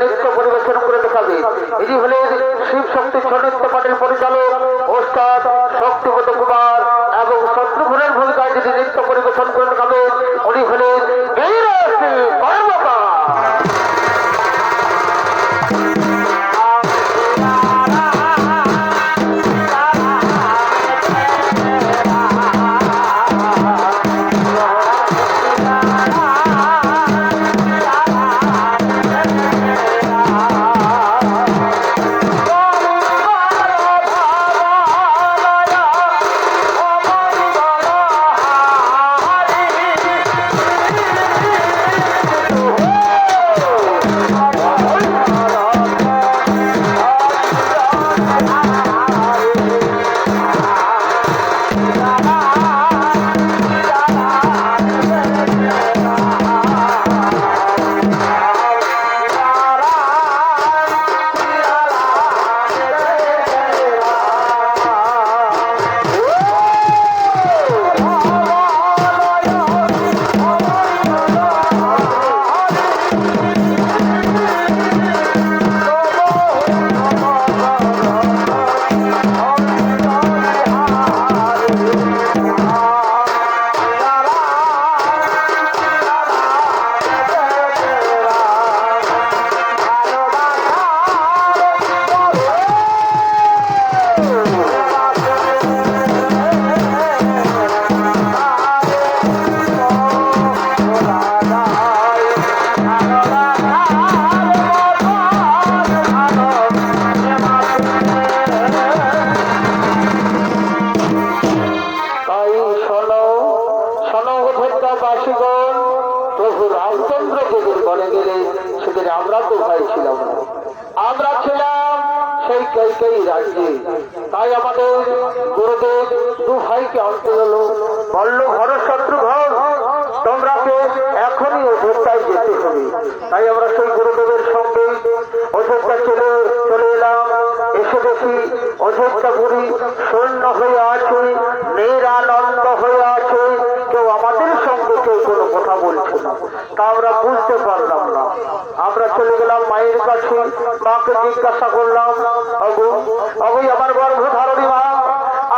নৃত্য পরিবেশন শিব শক্তি পাটের পরিচালক শক্তিপত কুমার এবং শত্রুঘ্নের ভূমিকায় যদি নৃত্য পরিবেশন করে দেখাবেন উনি হলেন তোমরাকে এখনই অযোধ্যায় যেতে হবে। তাই আমরা সেই গুরুদেবের সঙ্গে অযোধ্যা চলে চলে এলাম। এসে দেখি অযোধ্যাপুরী সৈন্য হয়ে আছে, নিরানন্দ হয়ে আছে। কেউ আমাদের সঙ্গে কেউ কোনো কথা বলছে না। তা আমরা বুঝতে পারলাম না। আমরা চলে গেলাম মায়ের কাছে, মাকে জিজ্ঞাসা করলাম, অগু অগুই আমার গর্ভধারণী মা,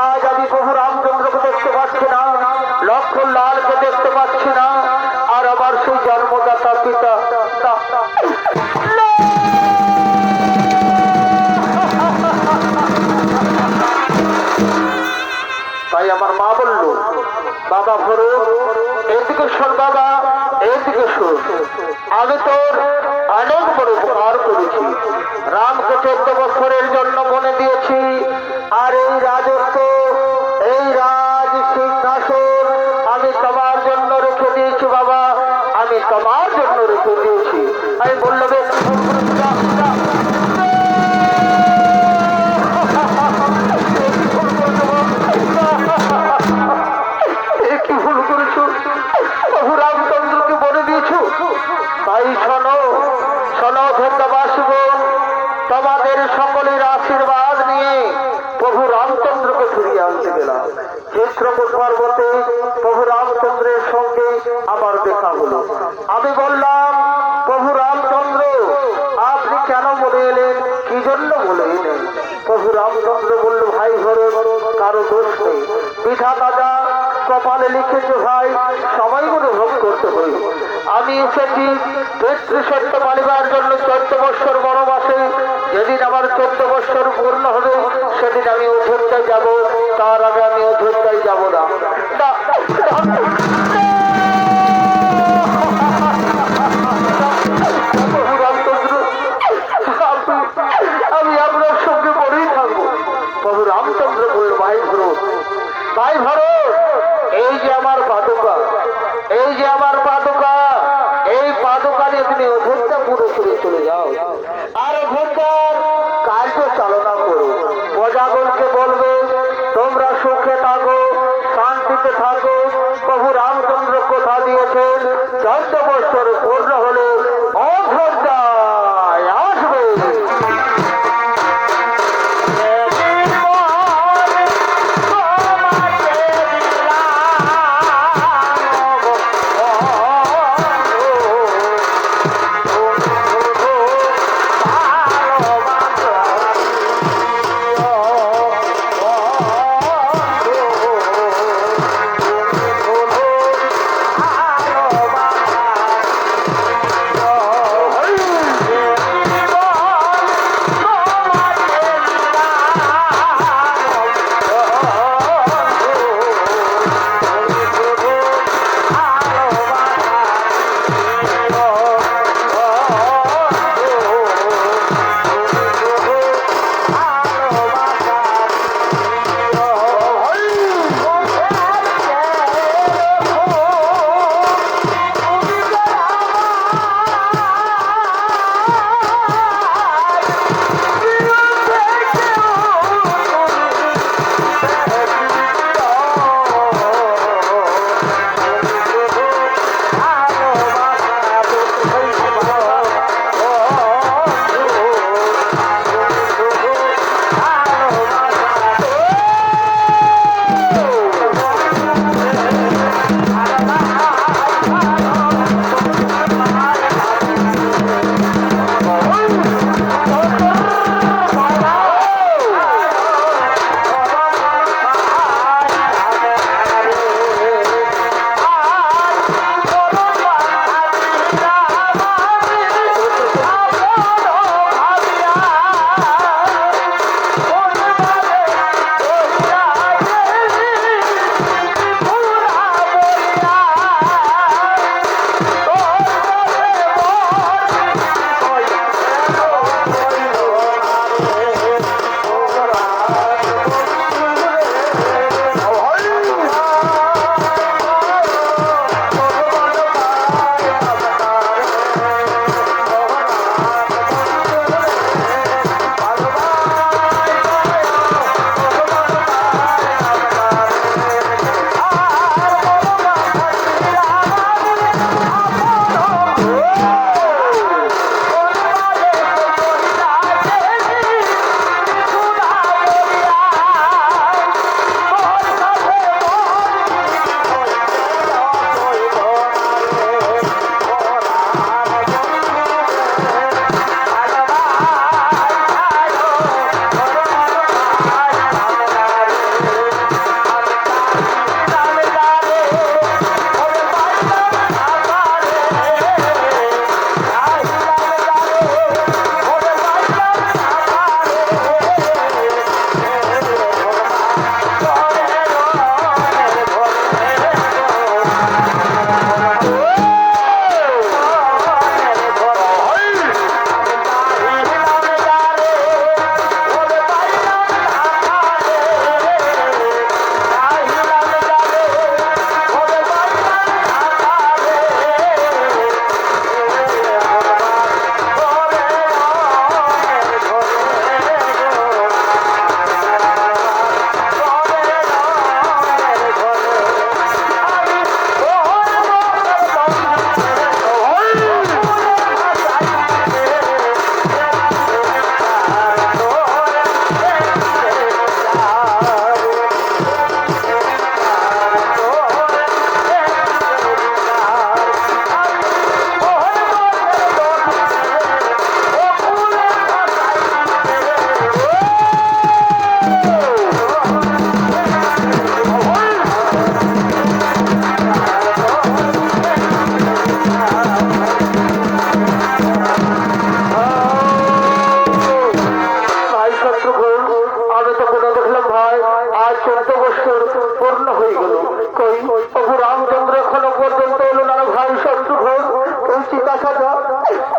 আজ আমি প্রভু রামচন্দ্রকে দেখতে পাচ্ছি না। লক্ষ্মণ লালকে আমি তোর অনেক বড় উপকার করেছি। রামকে চোদ্দ বছরের আমি এসেছি পিতৃসত্য পালিবার জন্য চোদ্দ বৎসর বনবাসে যেদিন আমার চোদ্দ বৎসর পূর্ণ হবে সেদিন আমি অযোধ্যায় যাব তার আগে আমি অযোধ্যায় যাব না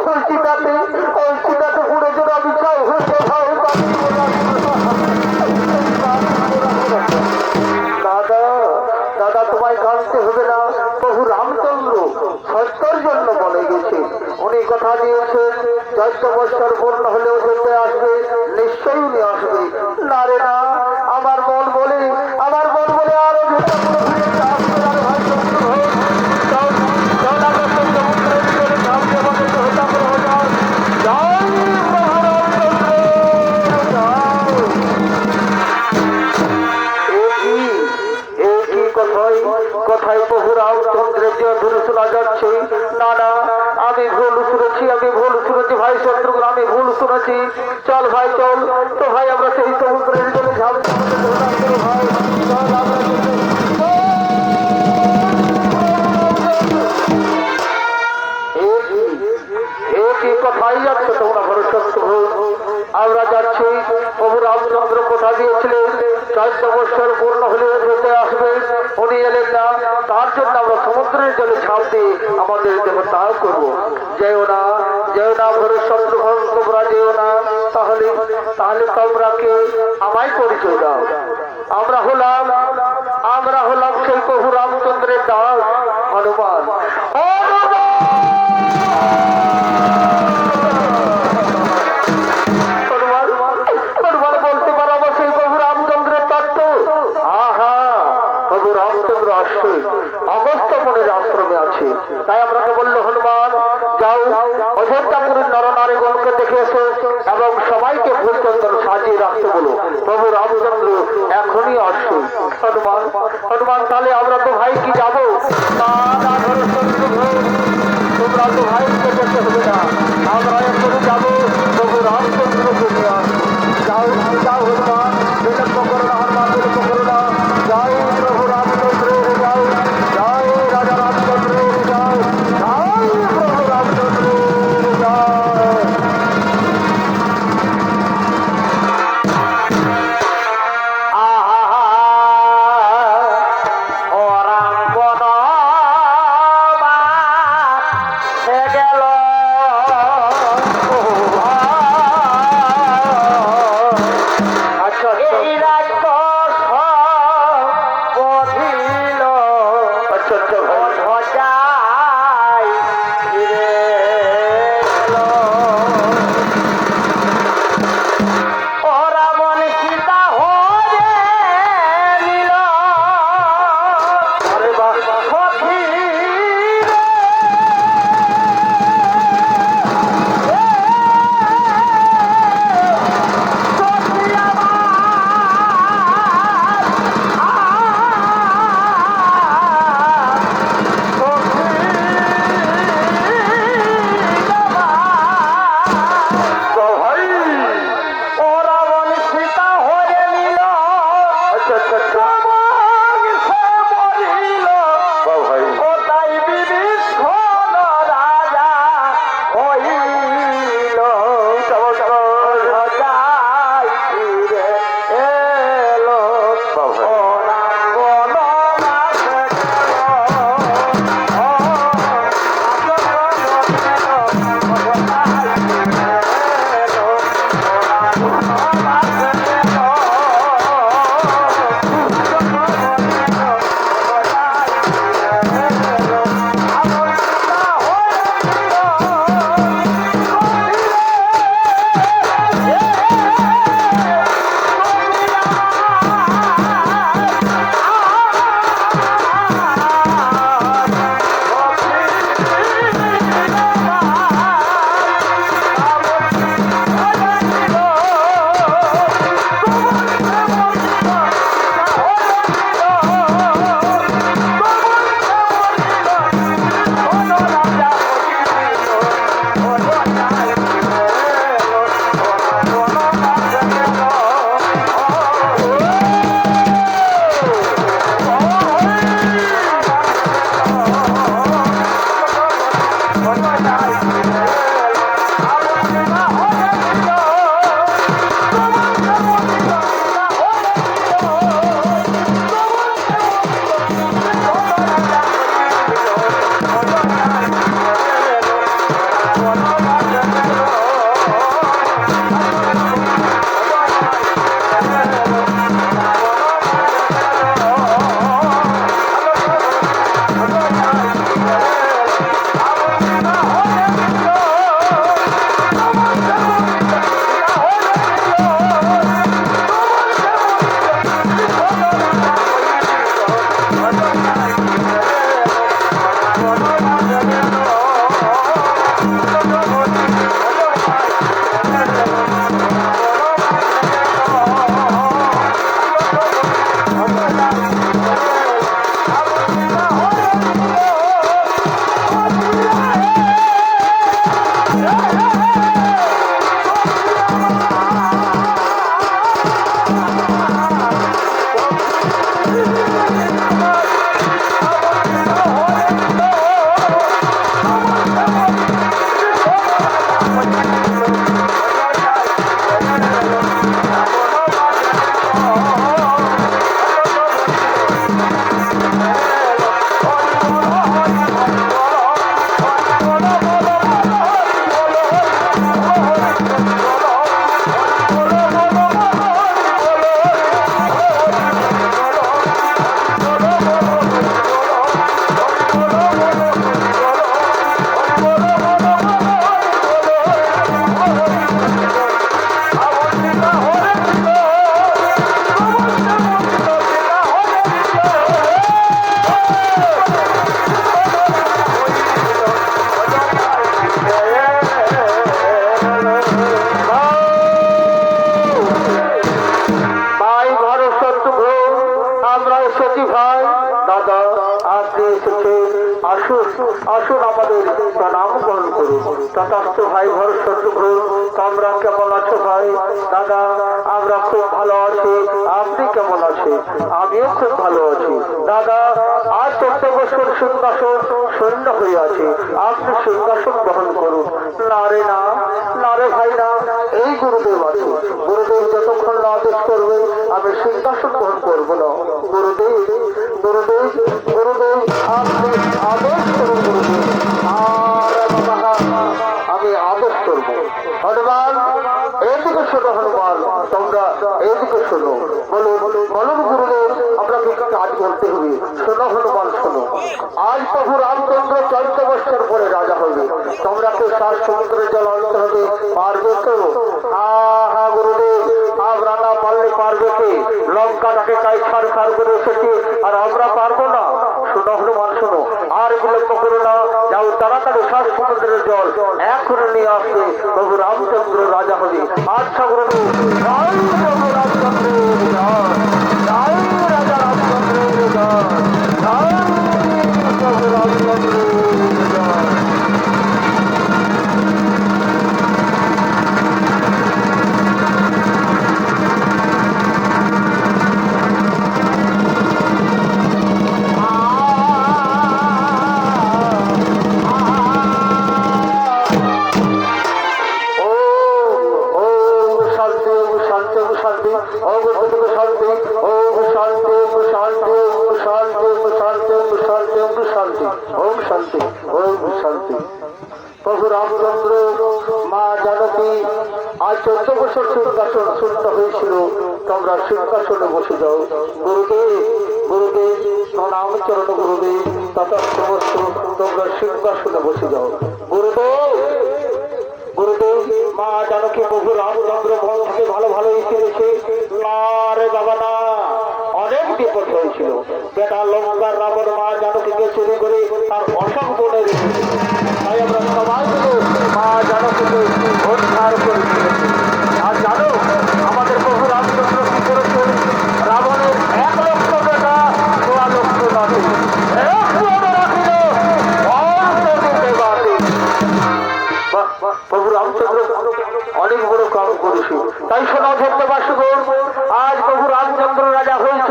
সৃষ্টিটা শত্রুর জলে ঝাঁপ দিয়ে আমাদের দেহ তাহ করব। যেও না যেও না ভরে শত্রু তোমরা যেও না, তাহলে তাহলে তোমরা কে? আমায় পরিচয় দাও। আমরা হলাম আমরা হলাম সেই প্রভু রামচন্দ্রের দাস, হনুমান। হনুমান! প্রভু রামচন্দ্র এখনই আসুন হনুমান হনুমান তাহলে আমরা তো ভাই কি যাব? তা Música তোমরা কেমন আছো ভাই? দাদা, আমরা খুব ভালো আছি। আপনি কেমন আছেন? আমিও খুব ভালো আছি। দাদা, আজ চোদ্দ বছর সিংহাসন শূন্য হয়ে আছে। আপনি সিংহাসন গ্রহণ করুন। না রে না না রে ভাই না, এই গুরুদেব আছে। গুরুদেব যতক্ষণ না আদেশ করবে, আমি সিংহাসন গ্রহণ করব না। গুরুদেব গুরুদেব গুরুদেব, আপনি আদেশ করুন, গুরুদেব। আর আমি আদেশ করব। হনুমান! শোনো। তোমরা পরে রাজা হবে তোমরা কি সাত সমুদ্রের জল আনতে হবে, পারবে তো? হা গুরুদেব আমরা না পারলে পারবে কে? ছাড় ছাড় করে আর আমরা পারব না শোনো হনুমান শোনো আর বিলম্ব করো না যাও তাড়াতাড়ি সাত সমুদ্রের জল এখনও নিয়ে আসবে প্রভু রামচন্দ্র রাজা হবে আচ্ছা প্রভু আজ বছর সিংহাসন শূন্য হয়েছিল। তোমরা সিংহাসনে বসে যাও। গুরুদেব গুরুদেব, প্রণাম চরণ গুরুদেব। তথা সমস্ত তোমরা সিংহাসনে বসে যাও। গুরুদেব গুরুদেব, মা জানকী প্রভু রামচন্দ্র বন থেকে ভালো ভালো ফিরেছে না রে বাবা না, অনেক বিপদ হয়েছিল। বেটা লঙ্কার রাবণ মা জানকীকে চুরি করে তার অসম বনে রেখেছে। তাই আমরা সবাই মা জানকীকে উদ্ধার করে অনেক বড় কাম করেছে। তাই শোনা ভক্তবাসীগণ আজ প্রভু রামচন্দ্র রাজা হয়েছে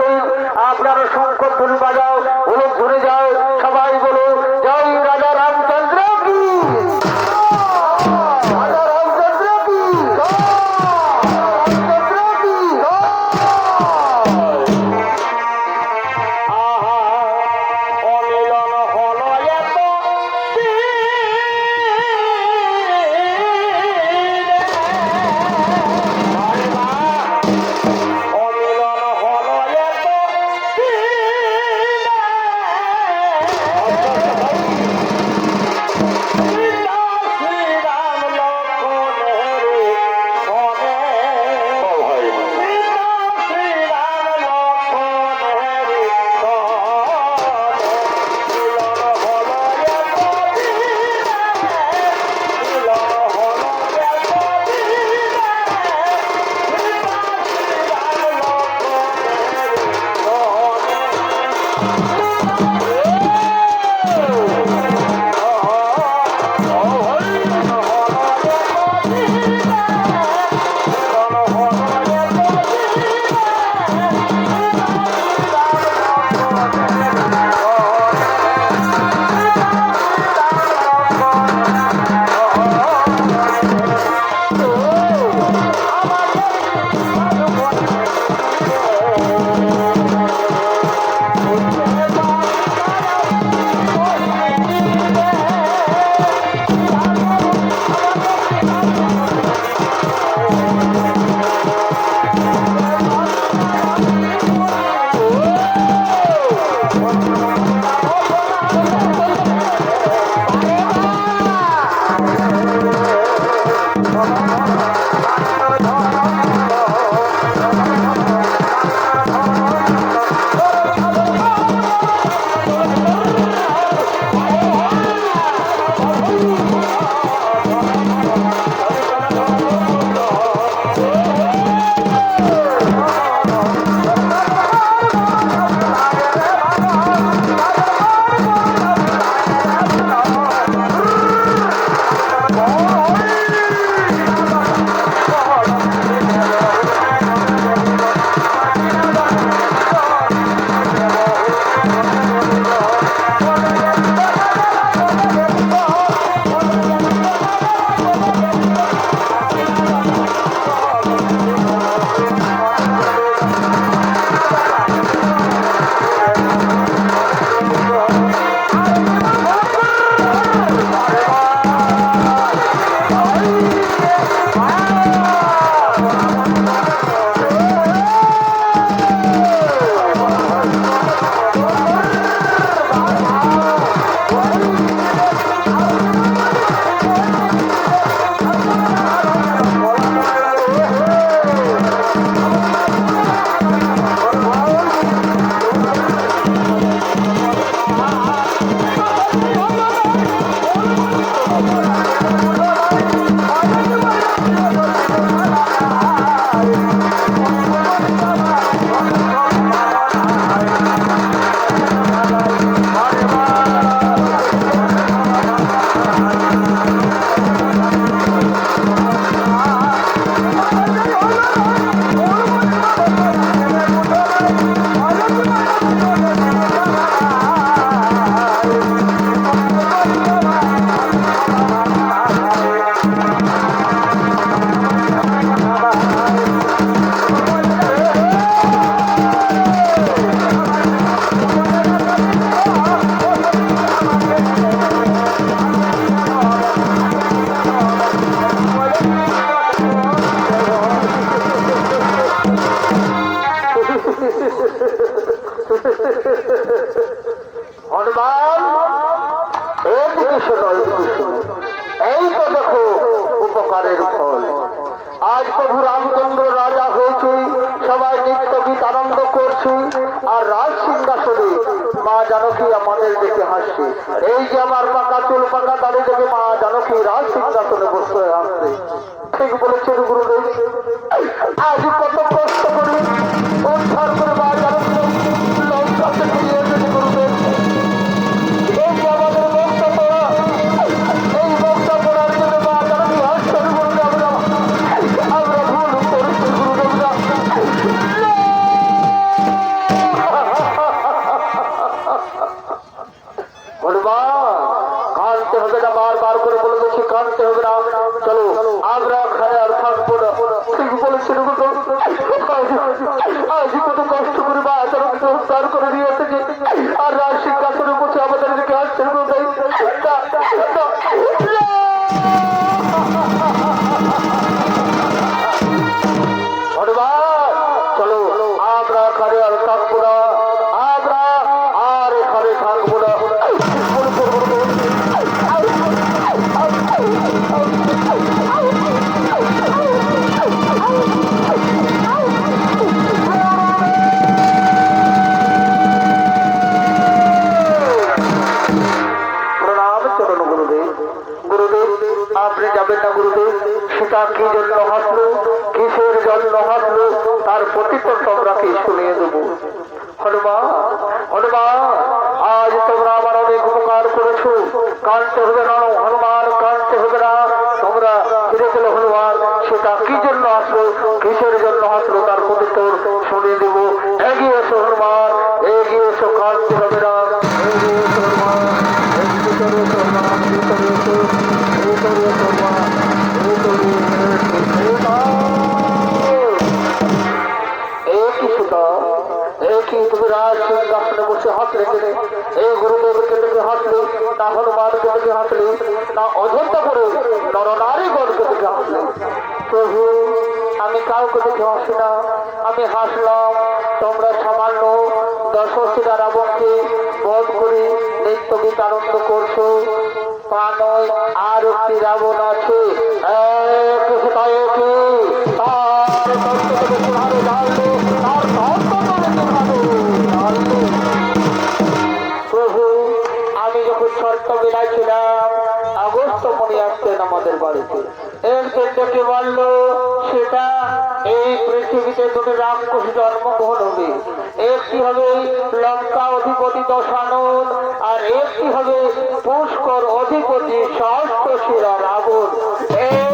করছে আর রাজ সিংহাসনে মা জানকী আমাদের দেখে হাসছে। এই যে আমার পাকা চুল, পাকা দাঁড়িয়ে দেখে মা জানকী রাজ সিংহাসনে বসে আসছে ঠিক বলেছেন গুরুদেব। আজ কত কষ্ট করে উদ্ধার করে আর রাজ সিংহাসনে বসে আমাদের দিকে আসছে প্রতিত্তর শুনিয়ে দেব। এগিয়ে এসো হনুমান, এগিয়ে এসো কানতে হবে না এগিয়ে এসো হনুমান তো ভিতরে একই সুতা, একই তুমি রাজ সিংহাসনে বসে হাসলে গেলে এই গুরুদেবকে দেখে হাসলে না হনুমানকে দেখে হাসলে না অযোধ্যা করে নরনারীগণকে দেখে হাসলে প্রভু, আমি কাউকে দেখে হাসি না। আমি হাসলাম, তোমরা সামান্য দশশিরা রাবণকে বধ করে নিত্য বিতারণ করছ। তা আর একটি রাবণ আছে। এক তার আমাদের বাড়িতে। এর ডেকে বাড়ল সেটা এই পৃথিবীতে দুটো রামকোষ জন্মগ্রহণ হবে একটি হবে? লঙ্কা অধিপতি দশানন, আর একটি হবে? পুষ্কর অধিপতি ষষ্ঠ শিরা রাবণ। এই